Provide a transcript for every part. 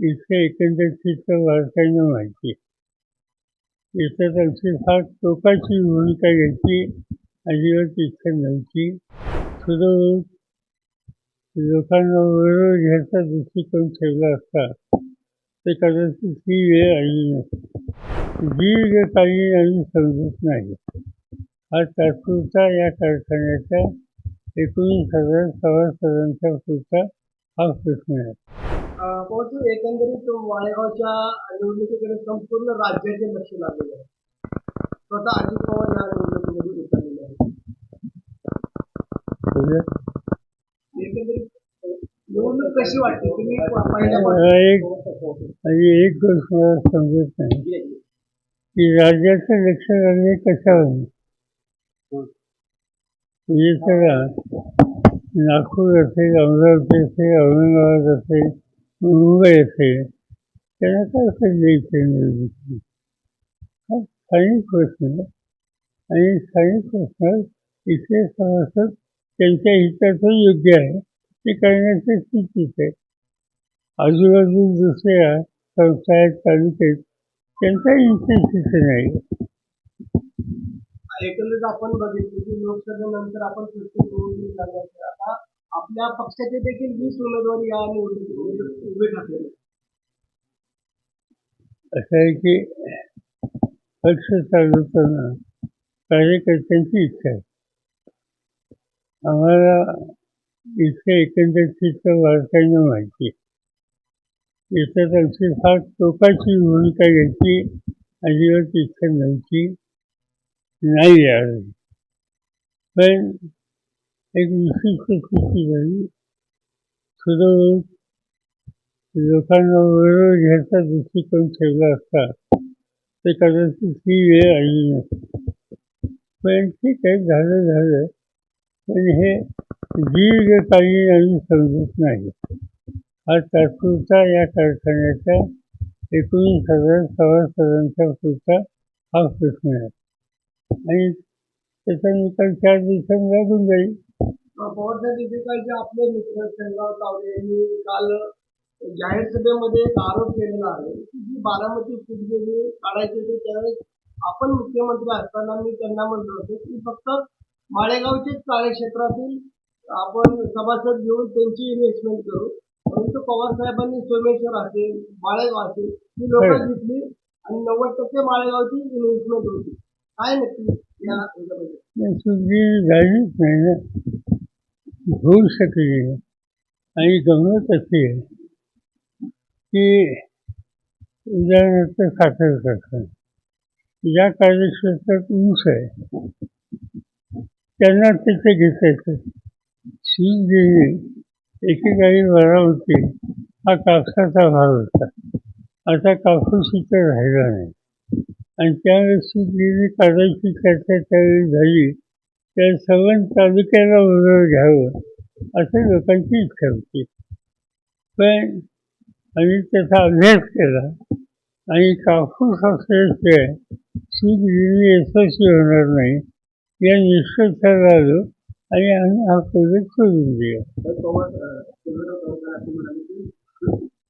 इथे एकंदरीत वारसांना माहिती इथं त्यांची फार टोकाची भूमिका घ्यायची अजिबात इच्छा नव्हती सुरू लोकांना बरोबर घ्यायचा दृष्टिकोन ठेवला असता ते कदाचित ही वेळ आली नसती दीर्घकालीन आम्ही समजत नाही। हा तात्पुरता या कारखान्याच्या एकोणीस हजार सभासदांच्या पुरता हा प्रश्न आहे परंतु एकंदरीत माळेगावच्या निवडणुकीकडे संपूर्ण राज्याचे लक्ष लागलेले आहे. स्वतः अजित पवार या निवडणुकीमध्ये उतरलेले आहेत. पुढे एकंदरीत अ, निवडणूक कशी वाटते? तुम्ही मला एक पहिल्यापासून आणि एक गोष्ट मला समजत नाही. की राज्याचं लक्ष लागणे कशावर? म्हणजे चला नागपूर असेल अमरावती असेल औरंगाबाद असेल मुंबई त्यांना काय पाहिजे इथे निवडणुकी हा स्थानिक प्रश्न आणि स्थानिक प्रश्न इथे सभासद त्यांच्या हिताचं योग्य आहे. ते करण्याची स्थितीच आहे. आजूबाजू दुसऱ्या संस्था आहेत तालुक्यात त्यांचा इंटरेस्ट नाही. एकंदरीत आपण बघितलं की लोकसभेनंतर आपण प्रत्येक करून आता आपल्या पक्षाचे देखील वीस उमेदवार या निवडणुकीत उभे ठाकलेले आहेत. असं आहे की पक्ष चालवताना कार्यकर्त्यांची इच्छा आहे. आम्हाला इथे एकंदरीत वारसांना माहिती आहे. याच्यात आमची फार टोकाची भूमिका घ्यायची अजिबात इच्छा नव्हती. नाही यावेळी. पण एक विशिष्ट स्थिती झाली लोकांना वेळ घ्यायचा दृष्टिकोन ठेवला असता ते कदाचित ही वेळ आली नसते पण ठीक आहे झालं झालं पण हे दीर्घकालीन आम्ही समजत नाही हा तात्पुरता या कारखान्याच्या एकोणीस हजार सभासदांच्या पुरता हा प्रश्न आहे आणि त्याचा निकाल चार दिवसांनी लागून जाईल पवारसाहेब दीपिकाचे आपले मित्र शेंगाव तावडे यांनी काल जाहीर सभेमध्ये एक आरोप केलेला आहे की जी बारामती सीट गेली काढायची होती त्यावेळेस आपण मुख्यमंत्री असताना मी त्यांना म्हणलो होतो की फक्त माळेगावचेच कार्यक्षेत्रातील आपण सभासद घेऊन त्यांची इन्व्हेस्टमेंट करू. परंतु पवार साहेबांनी सोमेश्वर असेल माळेगाव असेल ही लोक हं. घेतली आणि नव्वद टक्के माळेगावची इन्व्हेस्टमेंट होती. काय नक्की या झालीच नाही होऊ शकली आणि गमत असेल आहे की उदाहरणार्थ साखर कारखाना ज्या कार्यक्षेत्रात ऊस आहे त्यांना तिथे घेता येतं सूज देणे एकेकाळी बारामती हा कापसाचा भाग होता. आता कापूस इथं राहिला नाही. आणि त्यावेळेस सूज देणे काढायची चर्चा त्यावेळी झाली. त्या सर्व तालुक्याला उजळ घ्यावं असं लोकांची इच्छा होती. पण आम्ही त्याचा अभ्यास केला आणि कापूस असल्याशिवाय सूत घेणे यशस्वी होणार नाही या निष्कर्षाला आलो आणि आम्ही हा प्रोजेक्ट सोडून दिला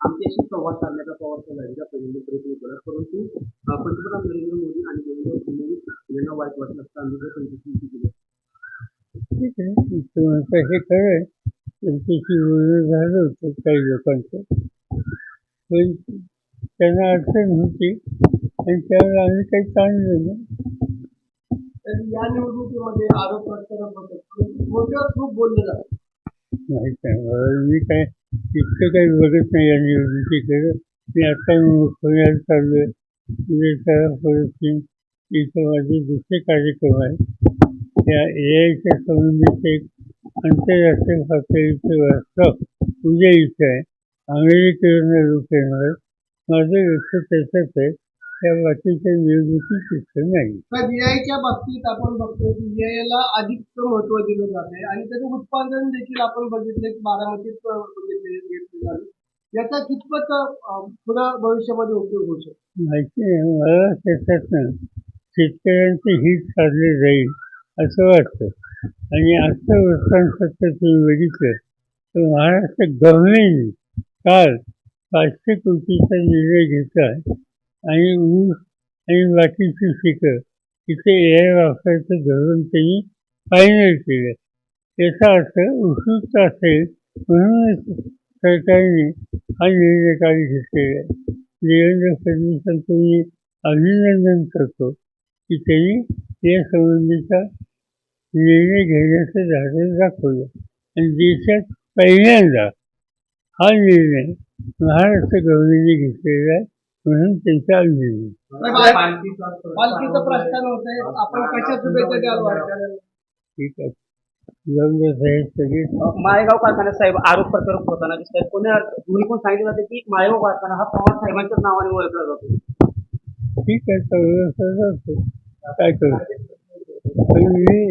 आमच्याशी संवाद साधण्याचा पवार साहेबांचा पहिल्यांदा प्रयत्न केला परंतु पंतप्रधान नरेंद्र मोदी आणि देवेंद्र फडणवीस यांना वाईट वाटलं असता आम्ही केलं ठीक आहे तुम्हाला हे कळेल त्यांच्याशी बोलणं झालं होतं काही लोकांचं पण त्यांना अडचण होती आणि त्यावर आम्ही काही ताण दिलं या निवडणुकीमध्ये आरोप प्रत्यारोप खूप बोललं जातं माहीत मी काय इतकं काही बघत नाही या निवडणुकीकडे मी आता पुण्याला चाललो आहे इथं माझे दुसरे कार्यक्रम आहे या ए आयच्या संबंधित एक आंतरराष्ट्रीय पातळीचं वर्कशॉप उद्या इथं आहे अमेरिकेवरून लोक येणार माझं लक्ष त्याच्यात आहे त्या बाकीच्या निवडणुकीत इथं नाही. VI बाबतीत आपण बघतोय की VI ला अधिक महत्त्व दिलं जाते आणि त्याचं उत्पादन देखील आपण बघितलं की बारामतीत बघितले घेतलं झालं याचा कितपत पुढं भविष्यामध्ये उपयोग होऊ शकतो? माहिती आहे मला त्याच्यातनं शेतकऱ्यांचे हित साधले जाईल. असं वाटतं. आणि आजचं वृत्तांपत्र तुम्ही बघितलं तर महाराष्ट्र गव्हर्नमेंट काल पाचशे कोटीचा निर्णय घेतला आणि ऊस आणि बाकीची पिकं तिथे ए आय वापरायचं धोरण त्यांनी फायनल केलं. याचा अर्थ उत्सुकता असेल म्हणूनच सरकारने हा निर्णय काल घेतलेला आहे. देवेंद्र फडणवीसांचं मी अभिनंदन करतो की त्यांनी या संबंधीचा निर्णय घेण्याचं धाडस दाखवलं. आणि देशात पहिल्यांदा हा निर्णय महाराष्ट्र गव्हर्नमेंटने घेतलेला आहे म्हणून त्यांचा अभिनंदन. वारकऱ्यांना ठीक आहे. माळेगाव कारखान्यात साहेब आरोप प्रत्यारोप होताना दिसतात कोणी दोन्ही पण सांगितलं जाते की माळेगाव कारखाना हा पवार साहेबांच्याच नावाने ओळखला जातो? ठीक आहे काय करू? पण मी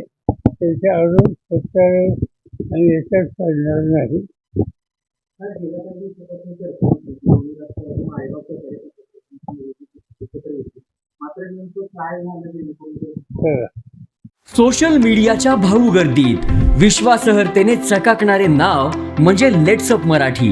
त्याचे आरोप सत्यार आणि याच्यात पडणार नाही. सोशल मीडियाच्या भाऊ गर्दीत विश्वासहर्तेने चकाकणारे नाव म्हणजे लेट्सअप मराठी.